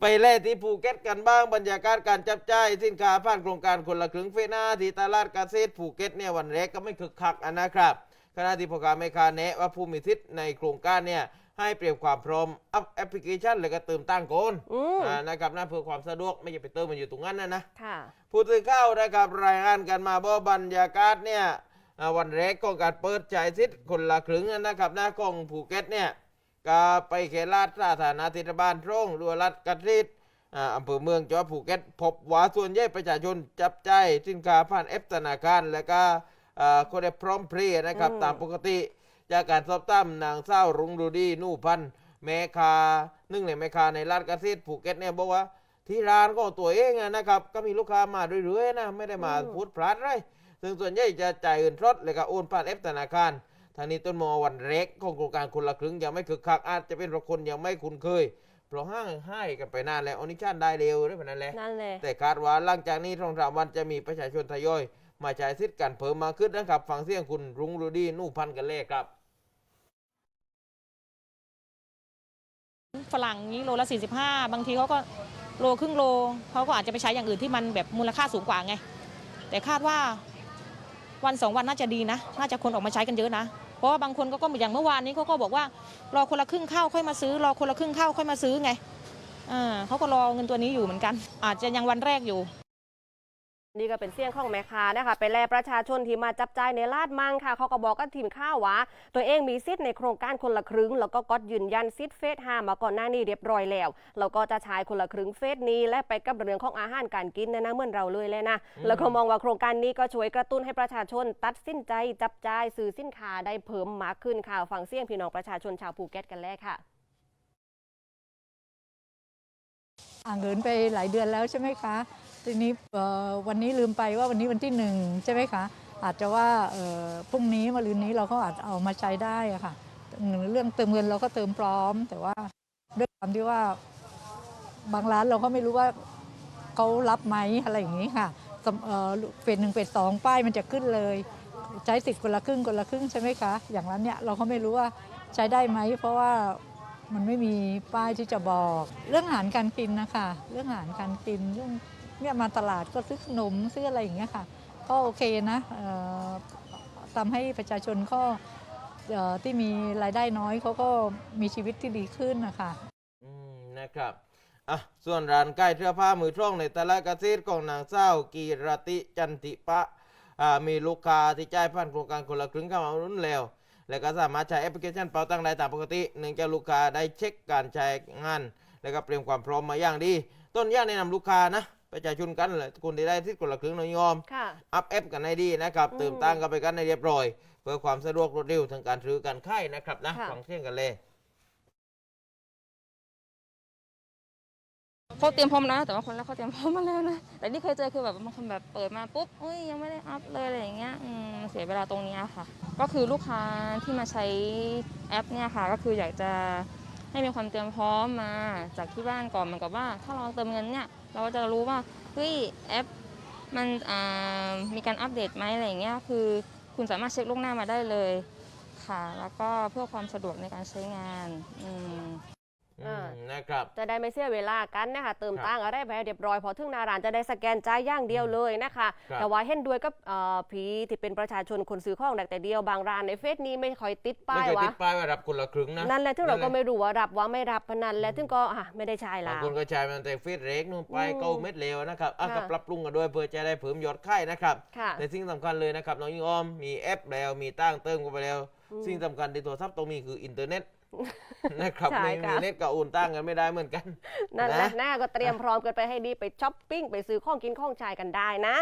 ไปเล่ที่ภูเก็ตกันบ้างบรรยากาศการจับจ่ายสินค้าผ่านโครงการคนละครึ่งเฟสหน้าที่ตลาดเกษตรภูเก็ตเนี่ยวันแรกก็ไม่คึกคักอะนะครับขณะที่พ่อค้าแม่ค้าแนะว่าผู้มีสิทธิ์ในโครงการเนี่ยให้เปรียบความพร้อมอัพแอปพลิเคชันแล้วก็เติมตั้งโกนอืมอ่านะครับนะเพื่อความสะดวกไม่จะไปเติมมันอยู่ตรงนั้นนะนะค่ะผู้สื่อข่าวนะครับรายงานกันมาว่าบรรยากาศเนี่ยอ่าวันแรกของการเปิดจ่ายสิทธิ์คนละครึ่งนะครับหน้าของภูเก็ตเนี่ย ก็ไปเขตลาดสาธารณเทศบาลตรงรัวรัฐกระทิดอ่าอำเภอเมืองจังหวัดภูเก็ตพบว่าส่วนใหญ่ประชาชนจับจ่ายสินค้าผ่านแอปธนาคารแล้วก็อ่าคนได้พร้อมเพรียนะครับอืมตามปกติ จากการสอบถามนางเศร้ารุงดูดีนู่พันธ์แม่ค้าหนึ่งในแม่ค้าในรัฐเกษตรภูเก็ตเนี่ยบอกว่า ที่ร้านของตัวเองอะนะครับ ก็มีลูกค้ามาเรื่อยๆนะ ไม่ได้มาอืมพูดพลาดเลยซึ่งส่วนใหญ่จะจ่ายเงินสดเลยก็โอนผ่านแอปธนาคาร ทางนี้ต้นมอวันเล็กของโครงการคนละครึ่งยังไม่คึกคักอาจจะเป็นเพราะคนยังไม่คุ้นเคยเพราะห้างให้กันไปนานแล้วออนิชั่นได้เร็วได้แบบนั้นแหละนั่นแหละแต่คาดว่าหลังจากนี้ทองสามวันจะมีประชาชนทยอย มาใช้สิทธิ์กันเพิ่มมากขึ้นนะครับ ฟังเสียงคุณรุ้งรูดีนู่พันธ์กันเลยครับฝรั่งนี้โลละ 45 บางทีเขาก็โลครึ่งโลเขาก็อาจจะไปใช้อย่างอื่นที่มันแบบมูลค่าสูงกว่าไง แต่คาดว่าวันสองวันน่าจะดีนะ น่าจะคนออกมาใช้กันเยอะนะ เพราะว่าบางคนก็ก็อย่างเมื่อวานนี้เขาก็บอกว่ารอคนละครึ่งเข้าค่อยมาซื้อ รอคนละครึ่งเข้าค่อยมาซื้อไงอ่าเขาก็รอเงินตัวนี้อยู่เหมือนกัน อาจจะยังวันแรกอยู่ นี่ก็เป็นเสียงของแม่ค้านะคะไปแลประชาชนที่มาจับจ่ายในลาดมังค่ะเขาก็บอกกับทีมข่าวว่า ตัวเองมีสิทธิ์ในโครงการคนละครึ่ง แล้วก็กดยืนยันสิทธิ์เฟสห้ามาก่อนหน้านี้เรียบร้อยแล้วแล้วก็จะใช้คนละครึ่งเฟสนี้ และไปกับเรื่องของอาหารการกินเนยนะเหมือนเราเลยเลยนะอืมแล้วก็มองว่าโครงการนี้ก็ช่วยกระตุ้นให้ประชาชน ตัดสินใจจับจ่ายซื้อสินค้าได้เพิ่มมากขึ้นค่ะฟังเสียงพี่น้องประชาชนชาวภูเก็ตกันแรกค่ะอ่างเงินไปหลายเดือนแล้วใช่ไหมคะ ทีนี้วันนี้ลืมไปว่าวันนี้วันที่หนึ่งใช่ไหมคะอาจจะว่าพรุ่งนี้มะรืนนี้เราก็อาจเอามาใช้ได้อะค่ะเรื่องเติมเงินเราก็เติมพร้อม แต่ว่าด้วยความที่ว่าบางร้านเราก็ไม่รู้ว่าเขารับไหมอะไรอย่างนี้ค่ะเอ่อเฟสหนึ่งเฟสสองป้ายมันจะขึ้นเลย ใช้สิทธิ์คนละครึ่งคนละครึ่งใช่ไหมคะ อย่างนั้นเนี่ยเราก็ไม่รู้ว่าใช้ได้ไหม เพราะว่ามันไม่มีป้ายที่จะบอก เรื่องอาหารการกินนะคะ เรื่องอาหารการกินเรื่อง เนี่ยมาตลาดก็ซื้อขนมซื้ออะไรอย่างเงี้ยค่ะ ก็โอเคนะทำให้ประชาชนก็เอ่อที่มีรายได้น้อยเขาก็มีชีวิตที่ดีขึ้นนะคะอืมนะครับอะส่วนร้านใกล้เสื้อผ้ามือท่องในตลาดเกษตรของนางเศร้ากีรติจันติปะอ่ามีลูกค้าที่จ่ายผ่านโครงการคนละครึ่งเข้ามาอุดหนุนแล้ว และก็สามารถใช้แอปพลิเคชันเป๋าตังได้ตามปกติเนื่องจากลูกค้าได้เช็คการใช้งาน และก็เตรียมความพร้อมมาอย่างดี ต้นย่าแนะนำลูกค้านะ ประชาชนกันเลยคนที่ได้ที่คนละครึ่งน้อยยอม ค่ะ อัพแอปกันให้ดีนะครับอืมเติมตั้งกันไปกันให้เรียบร้อย เพื่อความสะดวกรวดเร็วทางการซื้อการค่ายนะครับนะค่ะ ฟังเสียงกันเลย เขาเตรียมพร้อมนะแต่ว่าคนแรกเขาเตรียมพร้อมมาแล้วนะแต่นี่เคยเจอคือแบบบางคนแบบเปิดมาปุ๊บอุ้ยยังไม่ได้อัพเลยอะไรอย่างเงี้ยอืมเสียเวลาตรงเนี้ยค่ะ ก็คือลูกค้าที่มาใช้แอปเนี่ยค่ะ ก็คืออยากจะ ให้มีความเตรียมพร้อมมาจากที่บ้านก่อนเหมือนกับว่า ถ้าเราเติมเงินเนี่ย เราก็จะรู้ว่าเฮ้ยแอปมันมีการอัปเดตไหมอะไรอย่างเงี้ยคือคุณสามารถเช็คล่วงหน้ามาได้เลยค่ะ แล้วก็เพื่อความสะดวกในการใช้งานอืม นะครับจะได้ไม่เสียเวลากันนะคะเติมครับตังค์อะไรไปให้เรียบร้อยพอถึงหนาร้านจะได้สแกนจ่ายอย่างเดียวเลยนะคะครับแต่ว่าเห็นด้วยกับเอ่อผีที่เป็นประชาชนคนซื้อของแต่เดียวบางร้านในเฟซนี้ไม่ค่อยติดป้าไม่ยเคยติวะดป้ายว่ารับคนละครึ่งนะนั่นแหละที่เรานั่นแหก็ละไม่รู้ว่ารับว่าไม่รับพนันและถึงก็อะไม่ได้ใช้บางละคนก็ใช้มันแต่ฟีดเรกนู่นไปอืมเก้าเม็ดเลวนะครับอะค่ะก็ปรับปรุงกันด้วยเพื่อจะได้เพิ่มยอดค่ายนะครับค่ะในสิ่งสำคัญเลยนะครับน้องยิงออมมีแอปแล้วมีตั้งเติมกันไปแล้วอืมสิ่งสำคัญในโทรศัพท์ตรงนี้คืออินเทอร์เน็ตนะครับใช่ไม่ค่ะมีเน็ตก็โอนตั้งกันไม่ได้เหมือนกัน นั่นแหละนะ หน้าก็เตรียมพร้อมกันไปให้ดีไปช้อปปิ้ง ไปซื้อของกินของใช้กันได้นะ